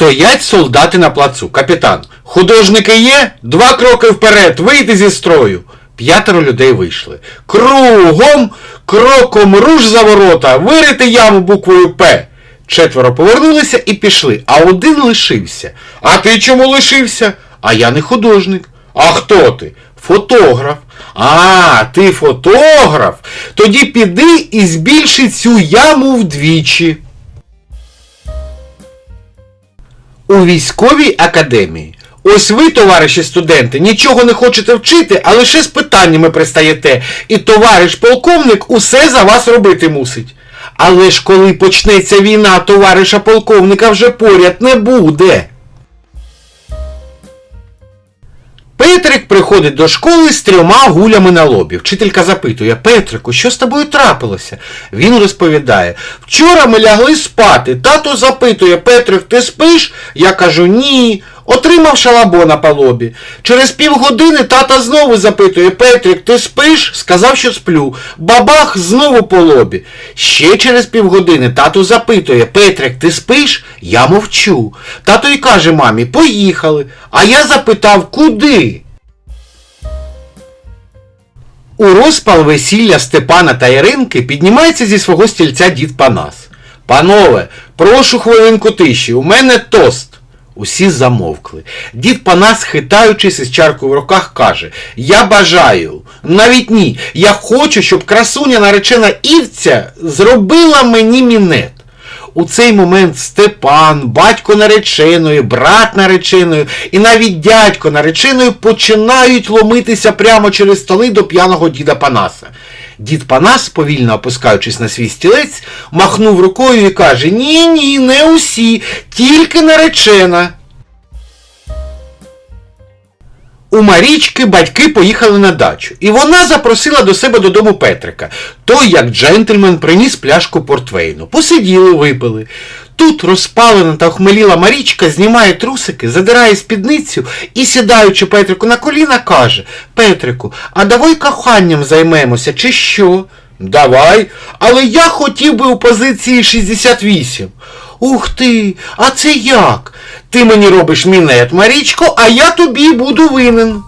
Стоять солдати на плацу. Капітан. Художники є? Два кроки вперед, вийти зі строю. П'ятеро людей вийшли. Кругом, кроком руш за ворота, вирити яму буквою П. Четверо повернулися і пішли, а один лишився. А ти чому лишився? А я не художник. А хто ти? Фотограф. А, ти фотограф. Тоді піди і збільши цю яму вдвічі. У військовій академії. Ось ви, товариші студенти, нічого не хочете вчити, а лише з питаннями пристаєте. І товариш полковник усе за вас робити мусить. Але ж коли почнеться війна, товариша полковника вже поряд не буде. Приходить до школи з трьома гулями на лобі. Вчителька запитує, Петрику, що з тобою трапилося? Він розповідає, вчора ми лягли спати. Тато запитує, Петрик, ти спиш? Я кажу, ні. Отримав шалабона по лобі. Через півгодини тата знову запитує, Петрик, ти спиш? Сказав, що сплю. Бабах знову по лобі. Ще через півгодини тато запитує, Петрик, ти спиш? Я мовчу. Тато й каже мамі, поїхали. А я запитав, куди? У розпал весілля Степана та Іринки піднімається зі свого стільця дід Панас. Панове, прошу хвилинку тиші, у мене тост. Усі замовкли. Дід Панас, хитаючись із чаркою в руках, каже: Я бажаю, навіть ні, я хочу, щоб красуня наречена Івця зробила мені мінет. У цей момент Степан, батько нареченої, брат нареченої і навіть дядько нареченої починають ломитися прямо через столи до п'яного діда Панаса. Дід Панас, повільно опускаючись на свій стілець, махнув рукою і каже: Ні, ні, не усі, тільки наречена. У Марічки батьки поїхали на дачу, і вона запросила до себе додому Петрика. Той, як джентльмен, приніс пляшку портвейну. Посиділи, випили. Тут розпалена та охмеліла Марічка знімає трусики, задирає спідницю і, сідаючи Петрику на коліна, каже Петрику, а давай коханням займемося, чи що? Давай, але я хотів би у позиції 68. Ух ти, а це як? Ти мені робиш мінет, Марічко, а я тобі буду винен.